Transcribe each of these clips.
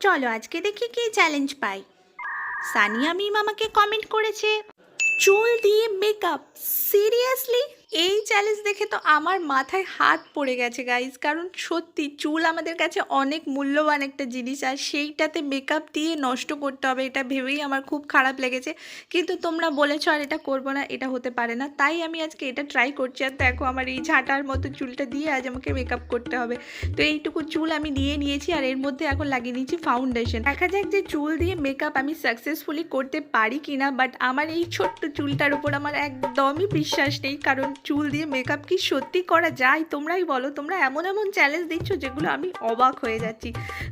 চলো আজকে দেখি কি চ্যালেঞ্জ পাই। সানিয়া মিম আমাকে কমেন্ট করেছে, চুল দিয়ে মেকআপ সিরিয়াসলি এই চ্যালেঞ্জ দেখে তো আমার মাথায় হাত পড়ে গেছে গাইজ কারণ সত্যি চুল আমাদের কাছে অনেক মূল্যবান একটা জিনিস আর সেইটাতে মেকআপ দিয়ে নষ্ট করতে হবে, এটা ভেবেই আমার খুব খারাপ লেগেছে। কিন্তু তোমরা বলেছ আর এটা করব না, এটা হতে পারে না। তাই আমি আজকে এটা ট্রাই করছি আর দেখো আমার এই ঝাঁটার মতো চুলটা দিয়ে আজ আমাকে মেকআপ করতে হবে। তো এইটুকু চুল আমি দিয়ে নিয়েছি আর এর মধ্যে এখন লাগিয়ে নিয়েছি ফাউন্ডেশন দেখা যাক যে চুল দিয়ে মেকআপ আমি সাকসেসফুলি করতে পারি কিনা বাট আমার এই ছোট্ট চুলটার উপর আমার একদমই বিশ্বাস নেই। কারণ চুল দিয়ে মেকআপ কি সত্যি করা যায়? তোমরাই বলো। তোমরা এমন এমন চ্যালেঞ্জ দিচ্ছ যেগুলো আমি অবাক হয়ে যাচ্ছি।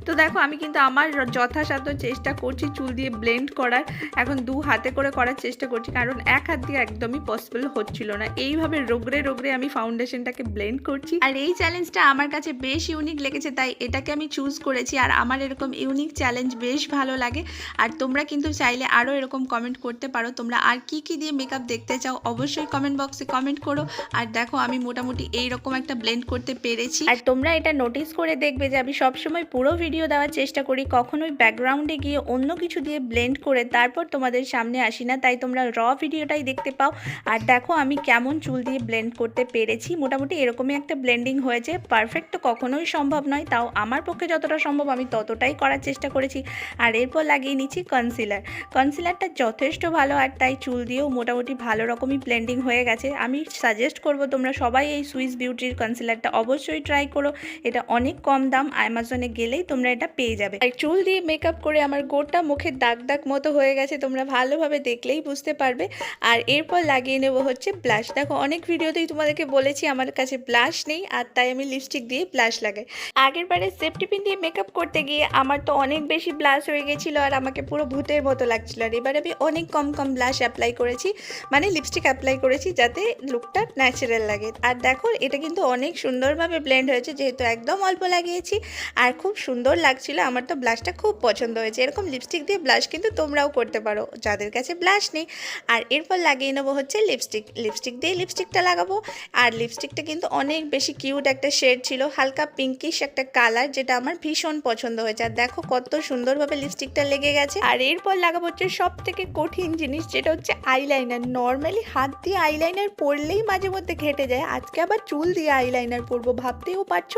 তো দেখো, আমি কিন্তু আমার যথাসাধ্য চেষ্টা করছি চুল দিয়ে ব্লেন্ড করার। এখন দু হাতে করে করার চেষ্টা করছি, কারণ এক হাত দিয়ে একদমই পসিবল হচ্ছিল না। এইভাবে রোগড়ে রোগড়ে আমি ফাউন্ডেশনটাকে ব্লেন্ড করছি। আর এই চ্যালেঞ্জটা আমার কাছে বেশ ইউনিক লেগেছে, তাই এটাকে আমি চুজ করেছি। আর আমার এরকম ইউনিক চ্যালেঞ্জ বেশ ভালো লাগে। আর তোমরা কিন্তু চাইলে আরও এরকম কমেন্ট করতে পারো। তোমরা আর কি কি দিয়ে মেকআপ দেখতে চাও, অবশ্যই কমেন্ট বক্সে কমেন্ট করো। আর দেখো, আমি মোটামুটি এইরকম একটা ব্লেন্ড করতে পেরেছি। আর তোমরা এটা নোটিস করে দেখবে যে আমি সবসময় পুরো ভিডিও দেওয়ার চেষ্টা করি, কখনোই ব্যাকগ্রাউন্ডে গিয়ে অন্য কিছু দিয়ে ব্লেন্ড করে তারপর তোমাদের সামনে আসি না। তাই তোমরা র ভিডিওটাই দেখতে পাও। আর দেখো, আমি কেমন চুল দিয়ে ব্লেন্ড করতে পেরেছি। মোটামুটি এরকমই একটা ব্লেন্ডিং হয়েছে। পারফেক্ট তো কখনোই সম্ভব নয়। তাও আমার পক্ষে যতটা সম্ভব আমি ততটাই করার চেষ্টা করেছি। আর এরপর লাগিয়ে নিচ্ছি কনসিলার কনসিলারটা যথেষ্ট ভালো। আর তাই চুল দিয়েও মোটামুটি ভালো রকমই ব্লেন্ডিং হয়ে গেছে। আমি সাজেস্ট করব, তোমরা সবাই এই সুইস বিউটির কনসিলারটা অবশ্যই ট্রাই করো। এটা অনেক কম দাম অ্যামাজনে গেলেই তোমরা এটা পেয়ে যাবে। আর চুল দিয়ে মেকআপ করে আমার গোটা মুখের দাগ দাগ মতো হয়ে গেছে, তোমরা ভালোভাবে দেখলেই বুঝতে পারবে। আর এরপর লাগিয়ে নেব হচ্ছে ব্লাশ দেখো, অনেক ভিডিওতেই তোমাদেরকে বলেছি আমার কাছে ব্লাশ নেই, আর তাই আমি লিপস্টিক দিয়ে ব্লাশ লাগাই। আগের বারে সেফটি পিন দিয়ে মেকআপ করতে গিয়ে আমার তো অনেক বেশি ব্লাশ হয়ে গেছিল, আর আমাকে পুরো ভূতের মতো লাগছিল। আর এবারে আমি অনেক কম কম ব্লাশ অ্যাপ্লাই করেছি মানে লিপস্টিক অ্যাপ্লাই করেছি, যাতে লুকটা ন্যাচারাল লাগে। আর দেখো, এটা কিন্তু অনেক সুন্দরভাবে ব্লেন্ড হয়েছে, যেহেতু একদম অল্প লাগিয়েছি। আর খুব সুন্দর লাগছিল, আমার তো ব্লাশটা খুব পছন্দ হয়েছে। এরকম লিপস্টিক দিয়ে ব্লাশ কিন্তু তোমরাও করতে পারো, যাদের কাছে ব্লাশ নেই। আর এরপর লাগিয়ে নেব হচ্ছে লিপস্টিক লিপস্টিক দিয়ে লিপস্টিকটা লাগাবো। আর লিপস্টিকটা কিন্তু অনেক বেশি কিউট একটা শেড ছিল, হালকা পিঙ্কিশ একটা কালার যেটা আমার ভীষণ পছন্দ হয়েছে। আর দেখো, কত সুন্দরভাবে লিপস্টিকটা লেগে গেছে। আর এরপর লাগাবো হচ্ছে সব থেকে কঠিন জিনিস, যেটা হচ্ছে আইলাইনার নর্মালি হাত দিয়ে আইলাইনার পরলেই মাঝে মধ্যে ঘেটে যায়। আজকে আবার চুল দিয়ে আইলাইনার পরবো, ভাবতেও পারছ?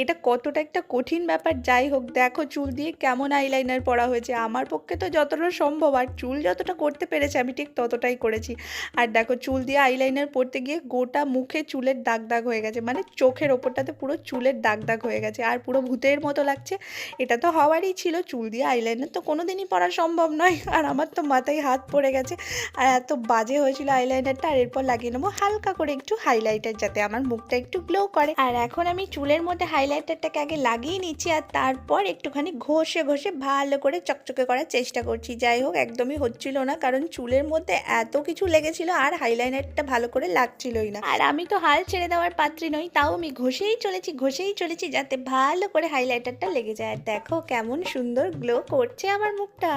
এটা কতটা একটা কঠিন ব্যাপার। যাই হোক, দেখো চুল দিয়ে কেমন আইলাইনার পরা হয়েছে। আমার পক্ষে তো যতটা সম্ভব, আর চুল যতটা করতে পেরেছে, আমি ঠিক ততটাই করেছি। আর দেখো, চুল দিয়ে আইলাইনার পরতে গিয়ে গোটা মুখে চুলের দাগ দাগ হয়ে গেছে। মানে চোখের ওপরটাতে পুরো চুলের দাগ দাগ হয়ে গেছে। আর পুরো ভূতের মতো লাগছে। এটা তো হওয়ারই ছিল, চুল দিয়ে আইলাইনার তো কোনো দিনই পরা সম্ভব নয়। আর আমার তো মাথায় হাত পড়ে গেছে। আর এত বাজে হয়েছিল আইলাইনারটা আর এরপর লাগিয়ে নেব হালকা করে একটু হাইলাইটার যাতে আমার মুখটা একটু গ্লো করে। আর এখন আমি চুলের মধ্যে হাইলাইটারটাকে আগে লাগিয়ে নিচ্ছি আর তারপর একটুখানি ঘষে ঘষে ভালো করে চকচকে করার চেষ্টা করছি। যাই হোক, একদমই হচ্ছিল না, কারণ চুলের মধ্যে এত কিছু লেগেছিল আর হাইলাইনারটা ভালো করে লাগছিলই না। আর আমি তো হাল ছেড়ে দেওয়ার পাত্রী নই, তাও আমি ঘষেই চলেছি ঘষেই চলেছি যাতে ভালো করে হাইলাইটারটা লেগে যায়। আর দেখো কেমন সুন্দর গ্লো করছে আমার মুখটা।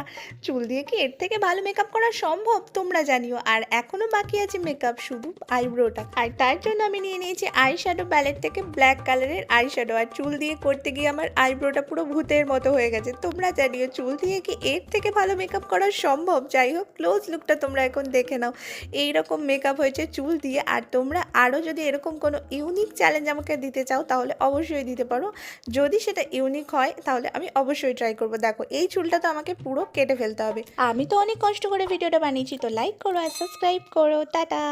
চুল দিয়ে কি এর থেকে ভালো মেকআপ করা সম্ভব? তোমরা জানিও। আর এখনও বাকি আছে মেকআপ শুধু আইব্রোটা আর তার জন্য আমি নিয়ে নিয়েছি আই শ্যাডো প্যালেট থেকে ব্ল্যাক কালারের আই শ্যাডো আর চুল দিয়ে করতে গিয়ে আমার আইব্রোটা পুরো ভূতের মতো হয়ে গেছে। তোমরা জানিও, চুল দিয়ে কি এর থেকে ভালো মেকআপ করা সম্ভব? যাই হোক ক্লোজ লুকটা তোমরা এখন দেখে নাও। এই রকম মেকআপ হয়েছে চুল দিয়ে। আর তোমরা আরও যদি এরকম কোনো ইউনিক চ্যালেঞ্জ আমাকে দিতে চাও, তাহলে অবশ্যই দিতে পারো। যদি সেটা ইউনিক হয়, তাহলে আমি অবশ্যই ট্রাই করব। দেখো, এই চুলটা তো আমাকে পুরো কেটে ফেলতে হবে। আমি তো অনেক কষ্ট করে ভিডিওটা বানিয়েছি, তো লাইক করো আর সাবস্ক্রাইব করো। টাটা!